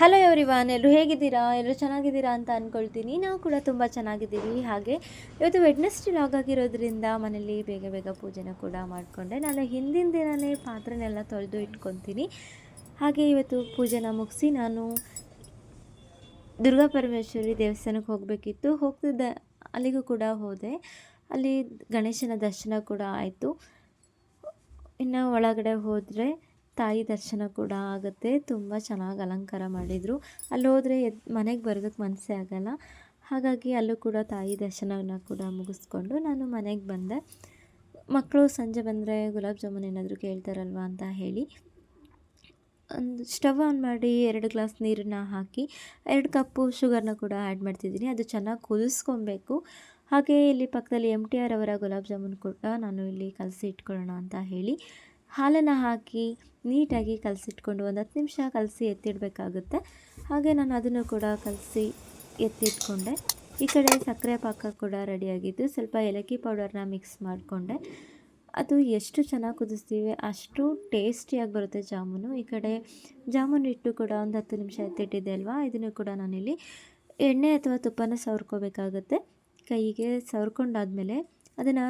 Hello everyone ಎಲ್ಲರೂ ಹೇಗಿದ್ದೀರಾ? ಎಲ್ಲರೂ ಚೆನ್ನಾಗಿದ್ದೀರಾ ಅಂತ ಅಂದ್ಕೊಳ್ತೀನಿ ನಾವು ಕೂಡ ತುಂಬ ಚೆನ್ನಾಗಿದ್ದೀವಿ. ಹಾಗೆ ಇವತ್ತು ವೆಡ್ನೆಸ್ಡೇ ಲಾಗ್ ಆಗಿರೋದ್ರಿಂದ ಮನೇಲಿ ಬೇಗ ಬೇಗ ಪೂಜೆನ ಕೂಡ ಮಾಡಿಕೊಂಡೆ. ನಾನು ಹಿಂದಿನ ದಿನವೇ ಪಾತ್ರೆನೆಲ್ಲ ತೊಳೆದು ಇಟ್ಕೊತೀನಿ. ಹಾಗೆ ಇವತ್ತು ಪೂಜೆನ ಮುಗಿಸಿ ನಾನು ದುರ್ಗಾ ಪರಮೇಶ್ವರಿ ದೇವಸ್ಥಾನಕ್ಕೆ ಹೋಗಬೇಕಿತ್ತು. ಹೋಗ್ತಿದ್ದ ಅಲ್ಲಿಗೂ ಕೂಡ ಹೋದೆ. ಅಲ್ಲಿ ಗಣೇಶನ ದರ್ಶನ ಕೂಡ ಆಯಿತು. ಇನ್ನು ಒಳಗಡೆ ಹೋದರೆ ತಾಯಿ ದರ್ಶನ ಕೂಡ ಆಗುತ್ತೆ. ತುಂಬ ಚೆನ್ನಾಗಿ ಅಲಂಕಾರ ಮಾಡಿದರು. ಅಲ್ಲಿ ಹೋದರೆ ಮನೆಗೆ ಬರೋದಕ್ಕೆ ಮನಸ್ಸೇ ಆಗಲ್ಲ. ಹಾಗಾಗಿ ಅಲ್ಲೂ ಕೂಡ ತಾಯಿ ದರ್ಶನವನ್ನು ಕೂಡ ಮುಗಿಸ್ಕೊಂಡು ನಾನು ಮನೆಗೆ ಬಂದೆ. ಮಕ್ಕಳು ಸಂಜೆ ಬಂದರೆ ಗುಲಾಬ್ ಜಾಮೂನ್ ಏನಾದರೂ ಕೇಳ್ತಾರಲ್ವ ಅಂತ ಹೇಳಿ. ಒಂದು ಸ್ಟವ್ ಆನ್ ಮಾಡಿ ಎರಡು ಗ್ಲಾಸ್ ನೀರನ್ನ ಹಾಕಿ, ಎರಡು ಕಪ್ಪು ಶುಗರ್ನ ಕೂಡ ಆ್ಯಡ್ ಮಾಡ್ತಿದ್ದೀನಿ. ಅದು ಚೆನ್ನಾಗಿ ಕುದಿಸ್ಕೊಬೇಕು. ಹಾಗೆ ಇಲ್ಲಿ ಪಕ್ಕದಲ್ಲಿ ಎಂ ಟಿ ಆರ್ ಅವರ ಗುಲಾಬ್ ಜಾಮೂನ್ ಕೂಡ ನಾನು ಇಲ್ಲಿ ಕಲಸಿ ಇಟ್ಕೊಳ್ಳೋಣ ಅಂತ ಹೇಳಿ. ಹಾಲನ್ನು ಹಾಕಿ ನೀಟಾಗಿ ಕಲಸಿಟ್ಕೊಂಡು ಒಂದು ಹತ್ತು ನಿಮಿಷ ಕಲಸಿ ಎತ್ತಿಡಬೇಕಾಗುತ್ತೆ. ಹಾಗೆ ನಾನು ಅದನ್ನು ಕೂಡ ಕಲಸಿ ಎತ್ತಿಟ್ಕೊಂಡೆ. ಈ ಕಡೆ ಸಕ್ಕರೆ ಪಾಕ ಕೂಡ ರೆಡಿಯಾಗಿದ್ದು ಸ್ವಲ್ಪ ಏಲಕ್ಕಿ ಪೌಡರ್ನ ಮಿಕ್ಸ್ ಮಾಡಿಕೊಂಡೆ. ಅದು ಎಷ್ಟು ಚೆನ್ನಾಗಿ ಕುದಿಸ್ತೀವಿ ಅಷ್ಟು ಟೇಸ್ಟಿಯಾಗಿ ಬರುತ್ತೆ ಜಾಮೂನು. ಈ ಕಡೆ ಜಾಮೂನು ಇಟ್ಟು ಕೂಡ ಒಂದು ಹತ್ತು ನಿಮಿಷ ಎತ್ತಿಟ್ಟಿದ್ದೆ ಅಲ್ವಾ? ಇದನ್ನು ಕೂಡ ನಾನಿಲ್ಲಿ ಎಣ್ಣೆ ಅಥವಾ ತುಪ್ಪನ ಸವರ್ಕೋಬೇಕಾಗುತ್ತೆ. ಕೈಗೆ ಸವರ್ಕೊಂಡಾದಮೇಲೆ ಅದನ್ನು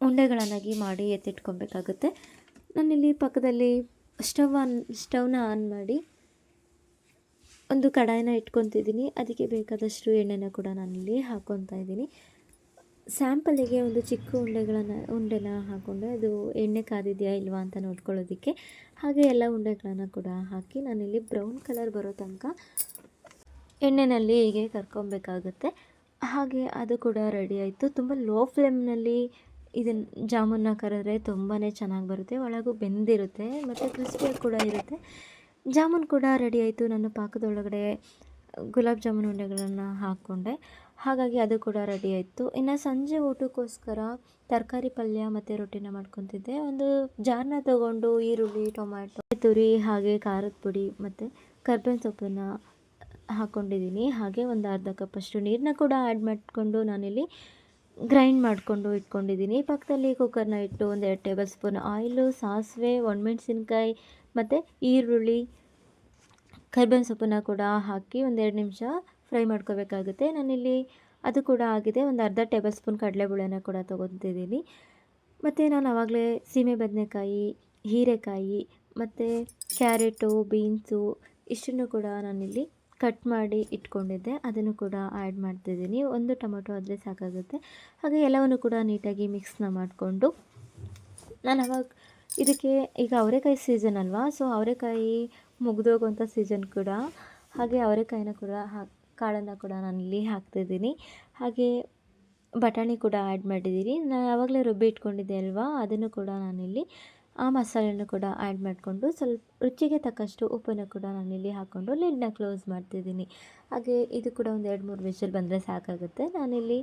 ಉಂಡೆಗಳನ್ನಾಗಿ ಮಾಡಿ ಎತ್ತಿಟ್ಕೊಬೇಕಾಗುತ್ತೆ. ನಾನಿಲ್ಲಿ ಪಕ್ಕದಲ್ಲಿ ಸ್ಟವ್ ಆನ್, ಸ್ಟವ್ನ ಆನ್ ಮಾಡಿ ಒಂದು ಕಡಾಯಿನ ಇಟ್ಕೊತಿದ್ದೀನಿ. ಅದಕ್ಕೆ ಬೇಕಾದಷ್ಟು ಎಣ್ಣೆನ ಕೂಡ ನಾನಿಲ್ಲಿ ಹಾಕ್ಕೊತಾ ಇದ್ದೀನಿ. ಸ್ಯಾಂಪಲಿಗೆ ಒಂದು ಚಿಕ್ಕ ಉಂಡೆಗಳನ್ನು, ಉಂಡೆನ ಹಾಕ್ಕೊಂಡೆ ಅದು ಎಣ್ಣೆ ಕಾದಿದೆಯಾ ಇಲ್ವಾ ಅಂತ ನೋಡ್ಕೊಳ್ಳೋದಕ್ಕೆ ಹಾಗೆ ಎಲ್ಲ ಉಂಡೆಗಳನ್ನು ಕೂಡ ಹಾಕಿ ನಾನಿಲ್ಲಿ ಬ್ರೌನ್ ಕಲರ್ ಬರೋ ತನಕ ಎಣ್ಣೆನಲ್ಲಿ ಹೀಗೆ ಕರ್ಕೊಬೇಕಾಗುತ್ತೆ. ಹಾಗೆ ಅದು ಕೂಡ ರೆಡಿ ಆಯಿತು. ತುಂಬ ಲೋ ಫ್ಲೇಮ್ನಲ್ಲಿ ಇದನ್ನು ಜಾಮೂನ್ನ ಕರೆದ್ರೆ ತುಂಬಾ ಚೆನ್ನಾಗಿ ಬರುತ್ತೆ, ಒಳಗೂ ಬೆಂದಿರುತ್ತೆ, ಮತ್ತು ಕ್ರಿಸ್ಪಿಯಾಗಿ ಕೂಡ ಇರುತ್ತೆ. ಜಾಮೂನ್ ಕೂಡ ರೆಡಿ ಆಯಿತು. ನಾನು ಪಾಕದೊಳಗಡೆ ಗುಲಾಬ್ ಜಾಮೂನ್ ಉಂಡೆಗಳನ್ನು ಹಾಕ್ಕೊಂಡೆ. ಹಾಗಾಗಿ ಅದು ಕೂಡ ರೆಡಿ ಆಯಿತು. ಇನ್ನು ಸಂಜೆ ಊಟಕ್ಕೋಸ್ಕರ ತರಕಾರಿ ಪಲ್ಯ ಮತ್ತು ರೊಟ್ಟಿನ ಮಾಡ್ಕೊತಿದ್ದೆ. ಒಂದು ಜಾರ್ನ ತಗೊಂಡು ಈರುಳ್ಳಿ, ಟೊಮ್ಯಾಟೊ ತುರಿ ಹಾಗೆ ಖಾರದ ಪುಡಿ ಮತ್ತು ಕರ್ಬೇವಿನ ಸೊಪ್ಪನ್ನು ಹಾಕ್ಕೊಂಡಿದ್ದೀನಿ ಹಾಗೆ ಒಂದು ಅರ್ಧ ಕಪ್ಪಷ್ಟು ನೀರನ್ನ ಕೂಡ ಆ್ಯಡ್ ಮಾಡಿಕೊಂಡು ನಾನಿಲ್ಲಿ ಗ್ರೈಂಡ್ ಮಾಡಿಕೊಂಡು ಇಟ್ಕೊಂಡಿದ್ದೀನಿ. ಪಕ್ಕದಲ್ಲಿ ಕುಕ್ಕರ್ನ ಇಟ್ಟು ಒಂದು ಎರಡು ಟೇಬಲ್ ಸ್ಪೂನ್ ಆಯಿಲು ಸಾಸಿವೆ ಒಣಮೆಣ್ಸಿನ್ಕಾಯಿ ಮತ್ತು ಈರುಳ್ಳಿ, ಕರ್ಬೇವಿನ ಸೊಪ್ಪನ್ನು ಕೂಡ ಹಾಕಿ ಒಂದೆರಡು ನಿಮಿಷ ಫ್ರೈ ಮಾಡ್ಕೋಬೇಕಾಗುತ್ತೆ. ನಾನಿಲ್ಲಿ ಅದು ಕೂಡ ಆಗಿದೆ. ಒಂದು ಅರ್ಧ ಟೇಬಲ್ ಸ್ಪೂನ್ ಕಡಲೆಬೇಳೆನ ಕೂಡ ತೊಗೊತಿದ್ದೀನಿ ಮತ್ತು ನಾನು ಆವಾಗಲೇ ಸೀಮೆ ಬದನೆಕಾಯಿ, ಹೀರೆಕಾಯಿ ಮತ್ತು ಕ್ಯಾರೆಟು, ಬೀನ್ಸು ಇಷ್ಟನ್ನು ಕೂಡ ನಾನಿಲ್ಲಿ ಕಟ್ ಮಾಡಿ ಇಟ್ಕೊಂಡಿದ್ದೆ. ಅದನ್ನು ಕೂಡ ಆ್ಯಡ್ ಮಾಡ್ತಿದ್ದೀನಿ. ಒಂದು ಟೊಮೊಟೊ ಆದರೆ ಸಾಕಾಗುತ್ತೆ. ಹಾಗೆ ಎಲ್ಲವನ್ನು ಕೂಡ ನೀಟಾಗಿ ಮಿಕ್ಸ್ನ ಮಾಡಿಕೊಂಡು ನಾನು ಅವಾಗ ಇದಕ್ಕೆ ಈಗ ಅವರೆಕಾಯಿ ಸೀಸನ್ ಅಲ್ವಾ? ಸೊ ಅವರೆಕಾಯಿ ಮುಗಿದೋಗುವಂಥ ಸೀಸನ್ ಕೂಡ. ಹಾಗೆ ಅವರೆಕಾಯಿನ ಕೂಡ ಹಾಕಿ ಕಾಳನ್ನು ಕೂಡ ಇಲ್ಲಿ ಹಾಕ್ತಿದ್ದೀನಿ. ಹಾಗೆ ಬಟಾಣಿ ಕೂಡ ಆ್ಯಡ್ ಮಾಡಿದ್ದೀನಿ. ನಾನು ಆವಾಗಲೇ ರುಬ್ಬಿ ಇಟ್ಕೊಂಡಿದ್ದೆ ಅಲ್ವಾ? ಅದನ್ನು ಕೂಡ ನಾನಿಲ್ಲಿ ಆ ಮಸಾಲೆಯನ್ನು ಕೂಡ ಆ್ಯಡ್ ಮಾಡಿಕೊಂಡು ಸ್ವಲ್ಪ ರುಚಿಗೆ ತಕ್ಕಷ್ಟು ಉಪ್ಪನ್ನು ಕೂಡ ನಾನಿಲ್ಲಿ ಹಾಕ್ಕೊಂಡು ಲಿಡ್ನ ಕ್ಲೋಸ್ ಮಾಡ್ತಿದ್ದೀನಿ. ಹಾಗೆ ಇದು ಕೂಡ ಒಂದು ಎರಡು ಮೂರು ವಿಷಲ್ ಬಂದರೆ ಸಾಕಾಗುತ್ತೆ. ನಾನಿಲ್ಲಿ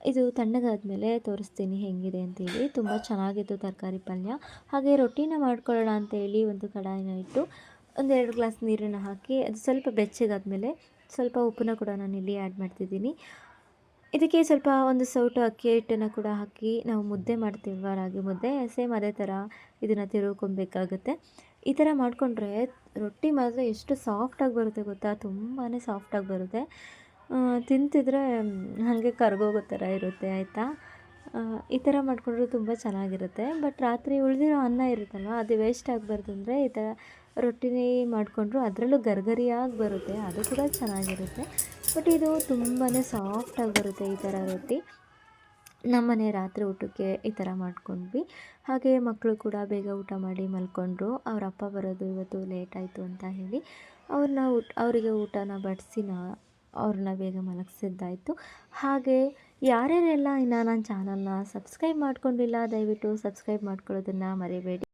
ಇದು ತಣ್ಣಗಾದ್ಮೇಲೆ ತೋರಿಸ್ತೀನಿ ಹೇಗಿದೆ ಅಂತೇಳಿ. ತುಂಬ ಚೆನ್ನಾಗಿತ್ತು ತರಕಾರಿ ಪಲ್ಯ. ಹಾಗೆ ರೊಟ್ಟಿನ ಮಾಡ್ಕೊಳ್ಳೋಣ ಅಂತೇಳಿ ಒಂದು ಕಡಾಯಿನ ಇಟ್ಟು ಒಂದೆರಡು ಗ್ಲಾಸ್ ನೀರನ್ನು ಹಾಕಿ ಅದು ಸ್ವಲ್ಪ ಬೆಚ್ಚಗಾದ್ಮೇಲೆ ಸ್ವಲ್ಪ ಉಪ್ಪನ್ನ ಕೂಡ ನಾನಿಲ್ಲಿ ಆ್ಯಡ್ ಮಾಡ್ತಿದ್ದೀನಿ. ಇದಕ್ಕೆ ಸ್ವಲ್ಪ ಒಂದು ಸೌಟು ಅಕ್ಕಿ ಹಿಟ್ಟನ್ನು ಕೂಡ ಹಾಕಿ ನಾವು ಮುದ್ದೆ ಮಾಡ್ತೀವಿ ರಾಗಿ ಮುದ್ದೆ. ಸೇಮ್ ಅದೇ ಥರ ಇದನ್ನು ತಿರುವ್ಕೊಬೇಕಾಗುತ್ತೆ ಈ ಥರ ಮಾಡಿಕೊಂಡ್ರೆ ರೊಟ್ಟಿ ಮಾತ್ರ ಎಷ್ಟು ಸಾಫ್ಟಾಗಿ ಬರುತ್ತೆ ಗೊತ್ತಾ? ತುಂಬಾ ಸಾಫ್ಟಾಗಿ ಬರುತ್ತೆ. ತಿಂತಿದ್ರೆ ಹಾಗೆ ಕರ್ಗೋಗೋ ಥರ ಇರುತ್ತೆ, ಆಯಿತಾ? ಈ ಥರ ಮಾಡಿಕೊಂಡ್ರೆ ತುಂಬ ಚೆನ್ನಾಗಿರುತ್ತೆ. ಬಟ್ ರಾತ್ರಿ ಉಳಿದಿರೋ ಅನ್ನ ಇರುತ್ತಲ್ವ, ಅದು ವೇಸ್ಟ್ ಆಗಬಾರ್ದು ಅಂದರೆ ಈ ಥರ ರೊಟ್ಟಿನೇ ಮಾಡಿಕೊಂಡ್ರು. ಅದರಲ್ಲೂ ಗರ್ಗರಿಯಾಗಿ ಬರುತ್ತೆ. ಅದು ಕೂಡ ಚೆನ್ನಾಗಿರುತ್ತೆ. ಬಟ್ ಇದು ತುಂಬಾ ಸಾಫ್ಟಾಗಿ ಬರುತ್ತೆ ಈ ಥರ ರೊಟ್ಟಿ. ನಮ್ಮನೆ ರಾತ್ರಿ ಊಟಕ್ಕೆ ಈ ಥರ ಮಾಡ್ಕೊಂಡ್ವಿ. ಹಾಗೆ ಮಕ್ಕಳು ಕೂಡ ಬೇಗ ಊಟ ಮಾಡಿ ಮಲ್ಕೊಂಡ್ರು. ಅವ್ರ ಅಪ್ಪ ಬರೋದು ಇವತ್ತು ಲೇಟ್ ಆಯಿತು ಅಂತ ಹೇಳಿ ಅವ್ರನ್ನ ಊಟ, ಅವರಿಗೆ ಊಟನ ಬಡಿಸಿ ನಾ, ಅವ್ರನ್ನ ಬೇಗ ಮಲಗಿಸಿದ್ದಾಯಿತು. ಹಾಗೆ ಯಾರ್ಯಾರೆಲ್ಲ ಇನ್ನು ನನ್ನ ಚಾನಲ್ನ ಸಬ್ಸ್ಕ್ರೈಬ್ ಮಾಡ್ಕೊಂಡಿಲ್ಲ, ದಯವಿಟ್ಟು ಸಬ್ಸ್ಕ್ರೈಬ್ ಮಾಡ್ಕೊಳ್ಳೋದನ್ನು ಮರಿಬೇಡಿ.